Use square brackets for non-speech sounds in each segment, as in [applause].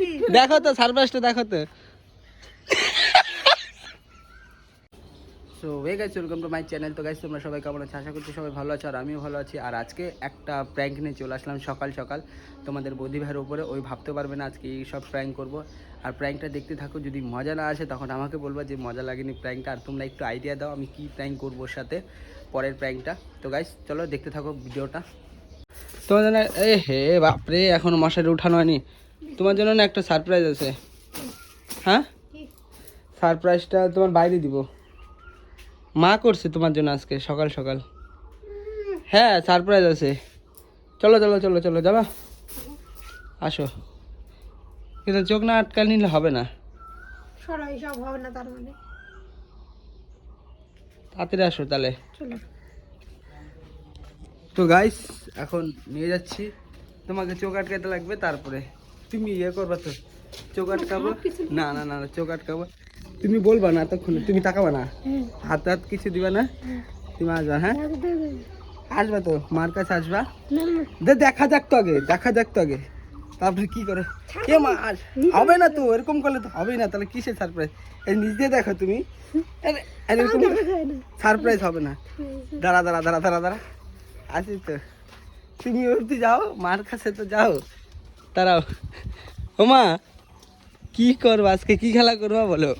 [laughs] দেখো তো সারপ্রাইজটা দেখো তো। So way guys welcome to my channel তো গাইস তোমরা সবাই কেমন আছো? আশা করছি সবাই ভালো আছো আর আমিও ভালো আছি। আর আজকে একটা প্র্যাঙ্ক নিয়ে চলে আসলাম সকাল সকাল। তোমাদের বৌদি ভাইয়ের উপরে ওই ভাবতে পারবে না আজকে এই সব প্র্যাঙ্ক করব। আর প্র্যাঙ্কটা দেখতে থাকো যদি মজা না আসে তখন আমাকে বলবা যে মজা লাগেনি প্র্যাঙ্কটা আর তোমরা একটু আইডিয়া দাও আমি কি প্র্যাঙ্ক করব ওর সাথে পরের প্র্যাঙ্কটা তো গাইস চলো দেখতে থাকো ভিডিওটা। তোমার জন্য এ হে বাপরে এখনও মশারি উঠানো হয়নি। তোমার জন্য না একটা সারপ্রাইজ আছে। হ্যাঁ? সারপ্রাইজটা তোমার বাইরে দিব। মা করছে তোমার জন্য আজকে সকাল সকাল। হ্যাঁ সারপ্রাইজ আছে। চলো চলো চলো চলো যাবা। আসো। কিন্তু চোখ না আটকাল নিলে হবে না। সব হবে না তার মানে। তাড়াতাড়ি আসো তাহলে। চলো। তো গাইস এখন নিয়ে যাচ্ছি। তোমাকে চোখ আটকাতে লাগবে তারপরে। তুমি ইয়ে করবা তো চোখ আটকাবো? না না না না, চোখ আটকাবো। তুমি বলবা না তখন তুমি তাকাবা না। হ্যাঁ। হাত হাত কিছু দিবা না? তুমি আসবা হ্যাঁ? আসবা তো মার কাছে আসবা? দে দেখা যাক তো আগে দেখা যাক তো আগে। তারপরে কি করে? কে মা আস হবে না তো এরকম করলে তো হবেই না তাহলে কিসের সারপ্রাইজ এই নিজে দেখো তুমি। এরকম সারপ্রাইজ হবে না। দাঁড়া দাঁড়া দাঁড়া দাঁড়া দাঁড়া। আসি তো। তুমি অবধি যাও মার কাছে তো যাও। দাঁড়াও। ও মা কি করবা আজকে? কি খেলা করবা বলো?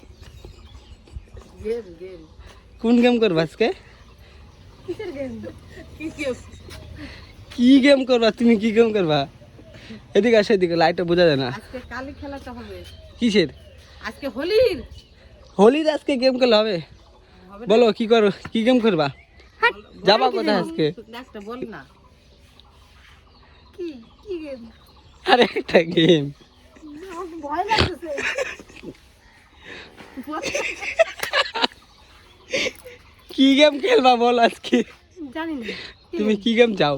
কোন গেম করবা আজকে? কি গেম করবা? তুমি কি গেম করবা? এদিকে আসো এদিকে, লাইটটা বোঝা যায় না। কিসের? আজকে হোলির হোলির আজকে গেম করলে হবে। বলো, কি করো? কি গেম করবা? যাবা কোথায় আজকে? বল না। কি কি গেম? আরে, একটা গেম কি গেম খেলবা বল আজকে? জানি না তুমি কি গেম চাও?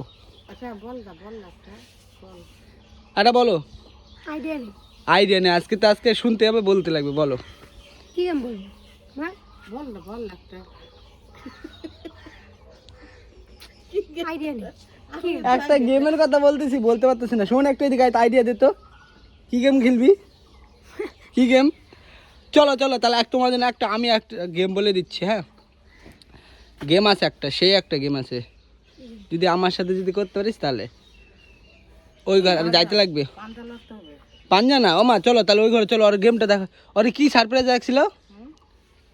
আচ্ছা বল। বল না বল বলো আইডিয়া নেই। আজকে তো আজকে শুনতে হবে, বলতে লাগবে, বলো। কি গেম বলব বল না বল না আইডিয়া নেই। একটা গেমের কথা বলতেছি বলতে পারতেছি না। শোন একটা এদিকে আইডিয়া দে তো। কি গেম খেলবি? কি গেম? চলো চলো তাহলে এক তোমার জন্য একটা আমি একটা গেম বলে দিচ্ছি হ্যাঁ? গেম আছে একটা সেই একটা গেম আছে। যদি আমার সাথে যদি করতে পারিস তাহলে। ওই ঘরে আমি যাইতে লাগবে। পাঞ্জা না? ও মা চলো তাহলে ওই ঘরে চলো ওর গেমটা দেখো। ওরে কি সারপ্রাইজ রাখছিল?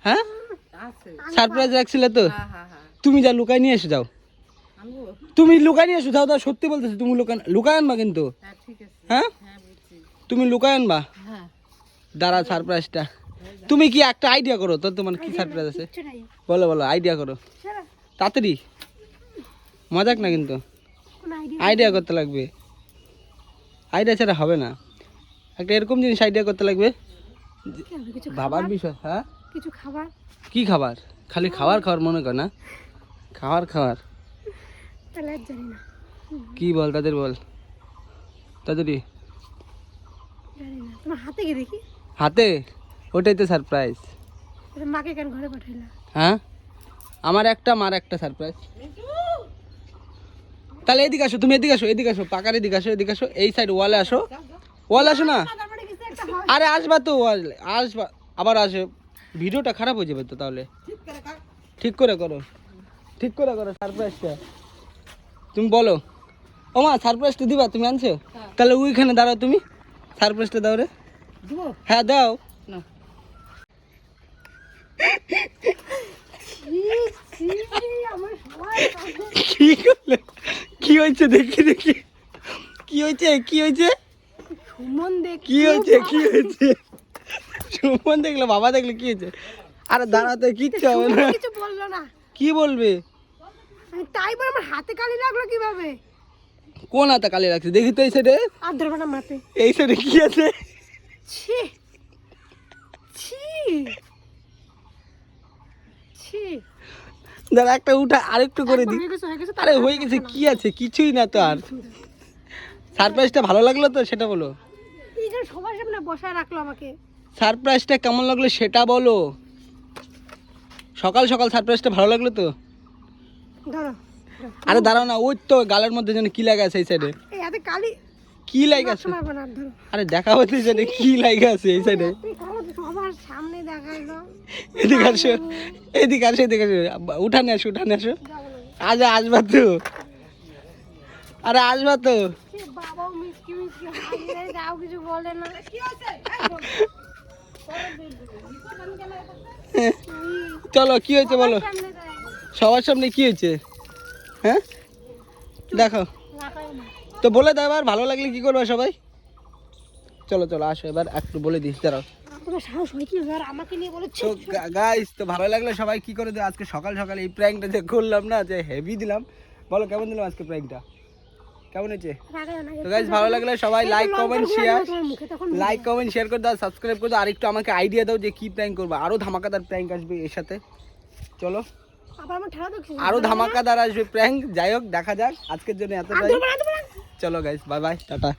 হ্যাঁ? সারপ্রাইজ রাখছিল তো? হ্যাঁ হ্যাঁ হ্যাঁ। তুমি যা লুকাই নিয়ে এসে যাও। তুমি লুকাই নিয়ে যাও দাও সত্যি বলতেছি তুমি লুকান লুকাই আনবা কিন্তু। হ্যাঁ হ্যাঁ? হ্যাঁ তুমি লুকাই আনবা? হ্যাঁ। দাঁড়া সারপ্রাইজটা তুমি কি একটা আইডিয়া করো? তো তোমার কি সারপ্রাইজ আছে? বলো বলো আইডিয়া করো। তাড়াতাড়ি। মজাক না কিন্তু। আইডিয়া করতে লাগবে। আইডিয়া ছাড়া হবে না। একটা এরকম জিনিস আইডিয়া করতে লাগবে। ভাবার বিষয় হ্যাঁ? কিছু খাবার? কি খাবার? খালি খাবার খাওয়ার মনে কর না। খাবার খাবার তাহলে আর জানি না। কি বল তাদের বল? তাড়াতাড়ি জানি না। তোমার হাতে গিয়ে দেখি। হাতে? ওটাই তো সারপ্রাইজ মাকে কেন ঘরে পাঠাইলা? হ্যাঁ? আমার একটা মার একটা সারপ্রাইজ তাহলে এদিকে আসো তুমি এদিকে আসো এদিকে আসো পাকার এদিকে আসো এদিকে আসো এই সাইড ওয়ালে আসো। ওয়ালে আসো না? আরে আসবা তো ওয়ালে আসবা। আবার আসে ভিডিওটা খারাপ হয়ে যাবে তো তাহলে। ঠিক করে করো। ঠিক করে করো সারপ্রাইজটা তুমি বলো। ও মা সারপ্রাইজটা দিবা তুমি আনছো? তাহলে ওইখানে দাঁড়াও তুমি। সারপ্রাইজটা দাও রে। হ্যাঁ দাও। কি করলে? কি হয়েছে? দেখি দেখি। কি হয়েছে? কি হয়েছে? সুমন দেখ কি হয়েছে? কি হয়েছে? সুমন দেখলে বাবা দেখলে কি হয়েছে? আরে দাঁড়াতে কিচ্ছু হবে না। কিছু বলল না। কি বলবে? তাই বলে আমার হাতে কালি লাগল কীভাবে? কোন হাতে কালি রাখছে দেখি তো এই সাইডে আর ধরবো না মাপে এই সাইডে কি আছে? ছি ছি ছি। দাঁড়া একটা উঠা আরেকটু করে দি। গেছে আরে হয়ে গেছে কি আছে? কিছুই না তো আর। সারপ্রাইজটা ভালো লাগল তো সেটা বলো। সবার সামনে বসায় রাখল আমাকে। সারপ্রাইজটা কেমন লাগল সেটা বলো। সকাল সকাল সারপ্রাইজটা ভালো লাগল তো? আরে দাঁড়াও না ওই তো গালের মধ্যে যেন কি লাগা আছে এই সাইডে এই হাতে কালি কি লাইক আছে? আরে দেখা হচ্ছে যেন কি লাইক আছে এই সাইডে সবার সামনে দেখাইলো এদিকে আসো এদিকে আসো এদিকে আসো। উঠানে আসো উঠানে আসো। আজ আসবা তো। আরে আসবা তো। সে বাবাও মিসকি মিসকি হাসি যাও কিছু বলে না। কি হচ্ছে চলো কি হয়েছে বলো? সবার সামনে কি হয়েছে? হ্যাঁ? দেখো। তো বলে দাও এবার ভালো লাগলে কি করবে সবাই? চলো চলো আসো এবার একটু বলে দিস দাঁড়াও। গাইস তো ভালো লাগলে সবাই কি করে দেয় আজকে সকাল সকাল এই প্র্যাঙ্কটা যে করলাম না যে হেভি দিলাম। বলো কেমন দিলাম আজকে প্র্যাঙ্কটা কেমন হয়েছে? তো গাইস ভালো লাগলে সবাই like comment share like comment share করে দাও সাবস্ক্রাইব করে দাও আর একটু আমাকে আইডিয়া দাও যে কি প্র্যাঙ্ক করব। আরও ধামাকাদার প্র্যাঙ্ক আসবে এর সাথে। চলো। আবার ধামাকা দ্বারা আরও ধামাকাদার আসবে। প্র্যাঙ্ক যাই হোক দেখা যাক। আজকের জন্য এতটাই। চলো গাইস বাই বাই টাটা।